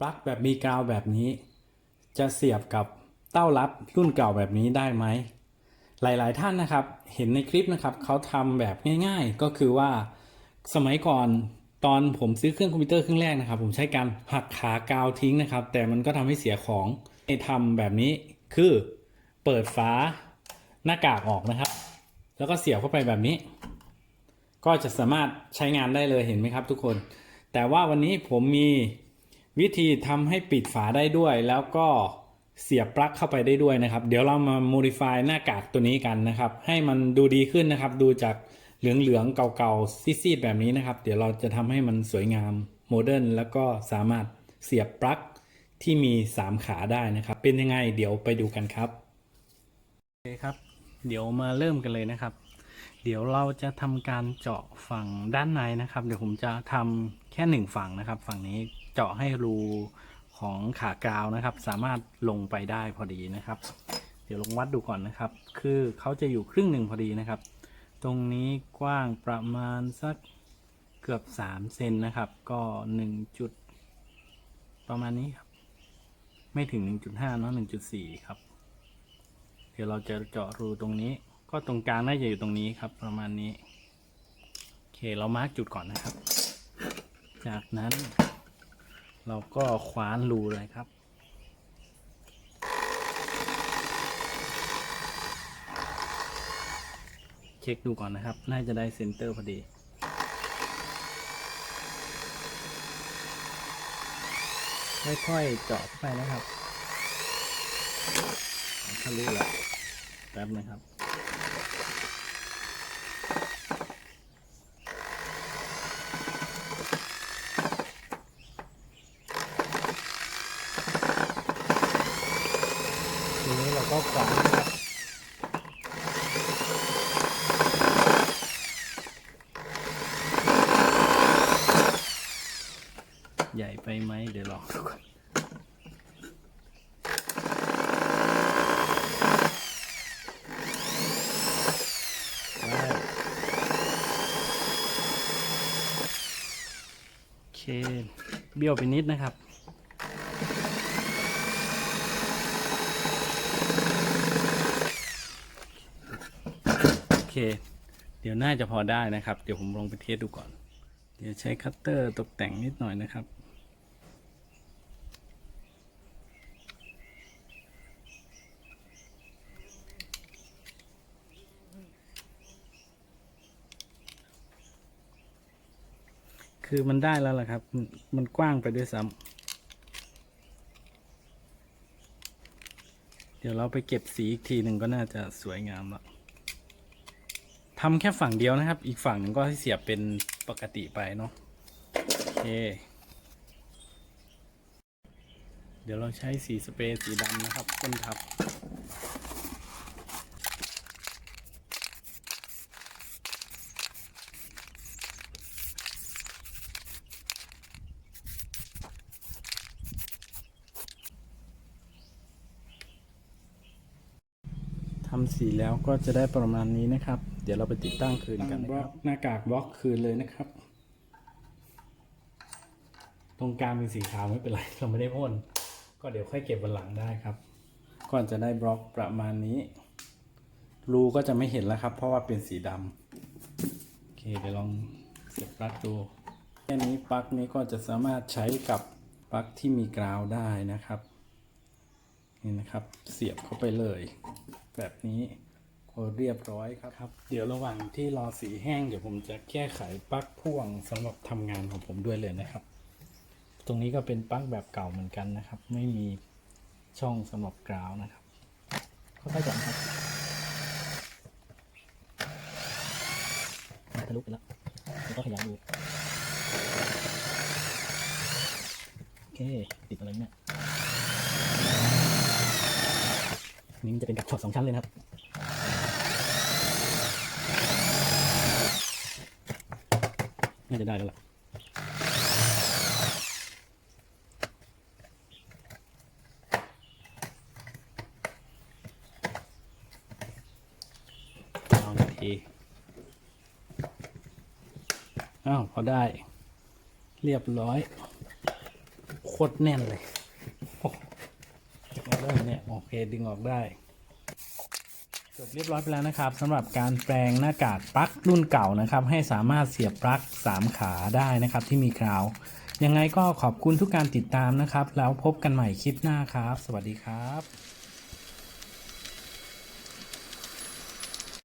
ปลั๊กแบบมีกาวแบบนี้ จะเสียบกับเต้ารับรุ่นเก่าแบบนี้ได้ไหม หลายๆท่านนะครับ เห็นในคลิปนะครับเขาทำแบบง่าย ๆ ก็คือว่าสมัยก่อนตอนผมซื้อเครื่องคอมพิวเตอร์เครื่องแรกนะครับ ผมใช้การหักขากาวทิ้งนะครับ แต่มันก็ทำให้เสียของให้ทำแบบนี้คือเปิดฝาหน้ากากออกนะครับ แล้วก็เสียบเข้าไปแบบนี้ ก็จะสามารถใช้งานได้เลยเห็นไหมครับ ทุกคน แต่ว่าวันนี้ผมมี วิธีทำให้ปิดฝาได้ด้วย แล้วก็เสียบปลั๊กเข้าไปได้ด้วยนะครับ เดี๋ยวเรามา modify หน้ากากตัวนี้กันนะครับ ให้มันดูดีขึ้นนะครับ ดูจากเหลืองๆเก่าๆซีดๆแบบนี้นะครับ เดี๋ยวเราจะทำให้มันสวยงามโมเดิร์นแล้วก็สามารถเสียบปลั๊กที่มี 3 ขาได้นะครับ เป็นยังไงเดี๋ยวไปดูกันครับโอเคครับ เดี๋ยวมาเริ่มกันเลยนะครับ เดี๋ยวเราจะทำการเจาะฝั่งด้านในนะครับ เดี๋ยวผมจะทำแค่หนึ่งฝั่งนะครับ ฝั่งนี้ เจาะให้รูของขากราวนะครับ สามารถลงไปได้พอดีนะครับ เดี๋ยวลองวัดดูก่อนนะครับ คือเขาจะอยู่ครึ่งหนึ่งพอดีนะครับ ตรงนี้กว้างประมาณสักเกือบ3เซนนะครับ ก็1จุดประมาณนี้ครับไม่ถึง 1.5เนอะ1.4 ครับ เดี๋ยวเราจะเจาะรูตรงนี้ ก็ตรงกลางน่าจะอยู่ตรงนี้ครับ ประมาณนี้โอเคเรามาร์กจุดก่อนนะครับ จากนั้น เราก็คว้านรูเลยครับ เช็คดูก่อนนะครับ น่าจะได้เซนเตอร์พอดี ค่อยๆเจาะเข้าไปนะครับทะลุแล้วแป๊บนะครับ ทีนี้เราก็ขวาใหญ่ไปไหมเดี๋ยวลองดูก่อนเบี้ยวไปนิดนะครับ เค เดี๋ยวน่าจะพอได้นะครับ เดี๋ยวผมลองไปเทสดูก่อน เดี๋ยวใช้คัตเตอร์ตกแต่งนิดหน่อยนะครับคือมันได้แล้วล่ะครับ มันกว้างไปด้วยซ้ำ เดี๋ยวเราไปเก็บสีอีกทีหนึ่งก็น่าจะสวยงามละ ทำแค่ฝั่งเดียวนะครับ อีกฝั่งหนึ่งก็ให้เสียบเป็นปกติไปเนาะโอเค เดี๋ยวเราใช้สีสเปรย์สีดำนะครับพ่นทับทำสีแล้วก็จะได้ประมาณนี้นะครับ เดี๋ยวเราไปติดตั้งคืนกันนะครับหน้ากากบล็อกคืนเลยนะครับ ตรงกลางเป็นสีขาวไม่เป็นไร เราไม่ได้พ่นก็เดี๋ยวค่อยเก็บวันหลังได้ครับ ก่อนจะได้บล็อกประมาณนี้รูก็จะไม่เห็นแล้วครับ เพราะว่าเป็นสีดำโอเคเดี๋ยวลองเสียบปลั๊กดูแค่นี้ปลั๊กนี้ก็จะสามารถใช้กับปลั๊กที่มีกราวได้นะครับ นี่นะครับ เสียบเข้าไปเลย แบบนี้ก็ เรียบร้อยครับครับ เดี๋ยวระหว่างที่รอสีแห้งเดี๋ยวผมจะแก้ไขปลั๊กพ่วงสำหรับทำงานของผมด้วยเลยนะครับ ตรงนี้ก็เป็นปลั๊กแบบเก่าเหมือนกันนะครับ ไม่มีช่องสำหรับกราวนะครับค่อยๆจับครับทะลุไปแล้วแล้วก็ขยับดูโอเคติดอะไรเนี่ยนี่มันจะเป็นกับช็อตสองชั้นเลยนะครับ น่าจะได้แล้วล่ะลองอีกทีอ้าวพอได้ เรียบร้อยโคตรแน่นเลยโอ้ดึงออกได้ไหมเนี่ย โอเค ดึงออกได้ จบเรียบร้อยไปแล้วนะครับสำหรับการแปลงหน้ากากปลั๊กรุ่นเก่านะครับ ให้สามารถเสียบปลั๊ก3 ขาได้นะครับ ที่มีกราวยังไงก็ขอบคุณทุกการติดตามนะครับ แล้วพบกันใหม่คลิปหน้าครับ สวัสดีครับ